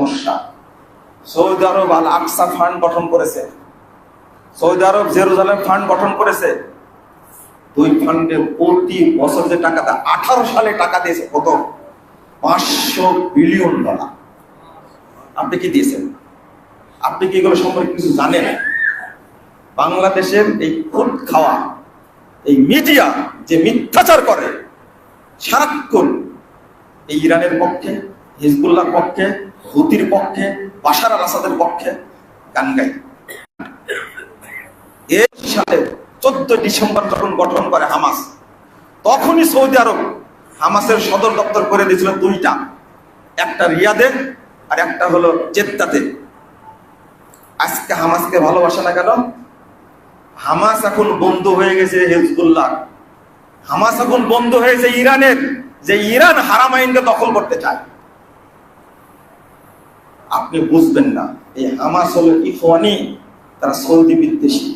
সমস্যা। সৌদি আরব আল আকসা ফান্ড গঠন করেছে। সৌদি আরব জেরুজালেম ফান্ড গঠন করেছে। দুই ফান্ডে প্রতি বছর যে টাকা দেয় আঠারো সালে টাকা দিয়েছে কত পাঁচশো বিলিয়ন ডলার আপনি কি দিয়েছেন? আপনি কি এগুলো সম্পর্কে কিছু জানেন? বাংলাদেশের এই খুদ খাওয়া, এই মিডিয়া যে মিথ্যাচার করে, সারাক্ষণ এই ইরানের পক্ষে হিজবুল্লাহ পক্ষে, হুতির পক্ষে, বাশার আল আসাদের পক্ষে গান গাই। এর সালে চোদ্দ ডিসেম্বর যখন গঠন করে হামাস, তখনই সৌদি আরব হামাসের সদর দপ্তর করে দিয়েছিল দুইটা। একটা রিয়াদে আর একটা হলো জেদ্দাতে। আজকে হামাসকে ভালোবাসে না কেন? হামাস এখন বন্ধ হয়ে গেছে হিজবুল্লাহ। হামাস এখন বন্ধ হয়েছে ইরানের। যে ইরান হারামাইনকে দখল করতে চায়। আপনি বুঝবেন না। এই হামাস হলো ইফওয়ানি তারা সৌদি বিদ্বেষী।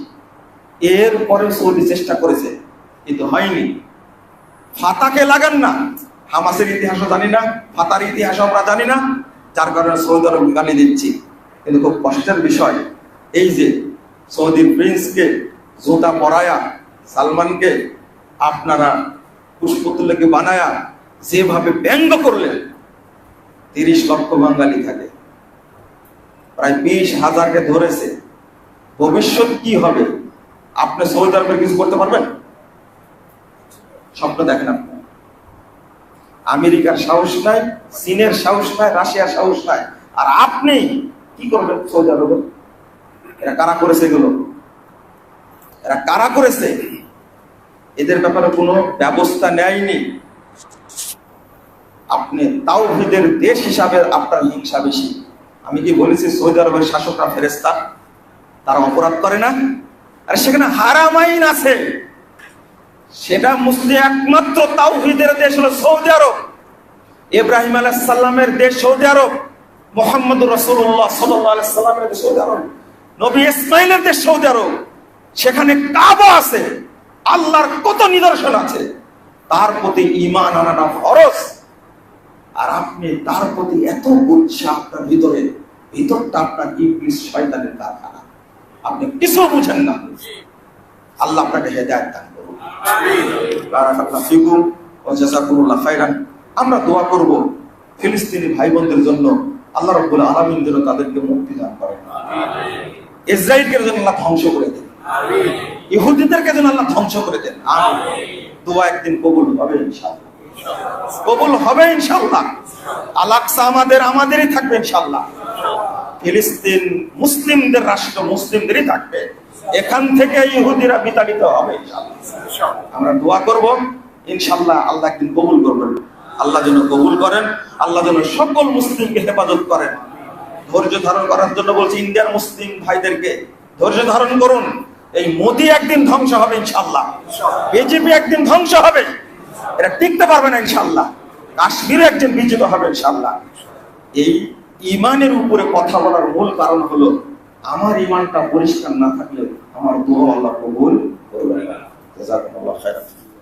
এরপরে সৌদি চেষ্টা করেছে, কিন্তু হয়নি। ফাতাকে লাগান না। হামাসের ইতিহাসও জানি না, ফাতার ইতিহাসও আমরা জানি না, যার কারণে সৌদি আরব গালি দিচ্ছি। কিন্তু খুব কষ্টের বিষয় এই যে সৌদির প্রিন্সকে জুতা পরায়া, সালমানকে আপনারা পুষ্পতুল্যকে বানায়া যেভাবে ব্যঙ্গ করলেন, তিরিশ লক্ষ বাঙালি থাকে। প্রায় বিশ হাজারকে ধরেছে। ভবিষ্যৎ কি হবে? আপনি সৌদি আরবে কিছু করতে পারবেন? স্বপ্ন দেখেন আপনি। আমেরিকার সাহস নাই, চীনের সাহস নাই, রাশিয়ার সাহস নাই। আর আপনি কি করবেন সৌদি আরবে এরা কারা করেছে এগুলো? এরা কারা করেছে? এদের ব্যাপারে কোনো ব্যবস্থা নেয়নি। আপনি তাওহিদের দেশ হিসাবে আপনার হিংসা বেশি। আমি কি বলেছি, সৌদি আরবের শাসকরা ফেরেস্তা তারা অপরাধ করে না। আর সেখানে হারামাইন আছে। সেটা মুসলিম একমাত্র তাওহিদের দেশ হলো সৌদি আরব। ইব্রাহিম আলাইহিস সালামের দেশ সৌদি আরব মোহাম্মদ রসুল্লাহ সাল্লাহ সাল্লামের দেশ সৌদি আরব, নবী ইসমাইলের দেশ সৌদি আরব। সেখানে কাবা আছে, আল্লাহর কত নিদর্শন আছে। তার প্রতি ইমান আনাটা ফরজ। আর আপনি তার প্রতি এত উৎসাহ আপনার ভিতরে। ভিতরটা আপনার ইবলিস শয়তানের কারখানা? আপনি কিছু বুঝেন না। আল্লাহ আপনাকে হেদায়েত দান করুন। খাইরান আমরা দোয়া করব ফিলিস্তিনি ভাই বোনদের জন্য। আল্লাহ রাব্বুল আলামিন যেন তাদেরকে মুক্তি দান করেন। ইসরায়েলকে যেন আল্লাহ ধ্বংস করে দেন। ইহুদিদেরকে যেন আল্লাহ ধ্বংস করে দেন। আমিন। দোয়া একদিন কবুল হবে ইনশাআল্লাহ। কবুল হবে ইনশাআল্লাহ। আলাকসা আমাদের আমাদেরই থাকবে ইনশাআল্লাহ। ফিলিস্তিন মুসলিমদের রাষ্ট্র মুসলিমদেরই থাকবে। এখান থেকে ইহুদিরা বিতাড়িত হবে আমরা দোয়া করব ইনশাল্লাহ আল্লাহ একদিন কবুল করবেন। আল্লাহ যেন কবুল করেন আল্লাহ যেন সকল মুসলিমকে হেফাজত করেন। ধৈর্য ধারণ করার জন্য বলছি ইন্ডিয়ার মুসলিম ভাইদেরকে ধৈর্য ধারণ করুন। এই মোদি একদিন ধ্বংস হবে ইনশাআল্লাহ। বিজেপি একদিন ধ্বংস হবে। এটা টিকতে পারবে না ইনশাআল্লাহ। কাশ্মীরে একজন বিজেত হবে ইনশাল্লাহ এই ইমানের উপরে কথা বলার মূল কারণ হলো, আমার ইমানটা পরিষ্কার না থাকলে আমার দোয়া আল্লাহ কবুল করবে না।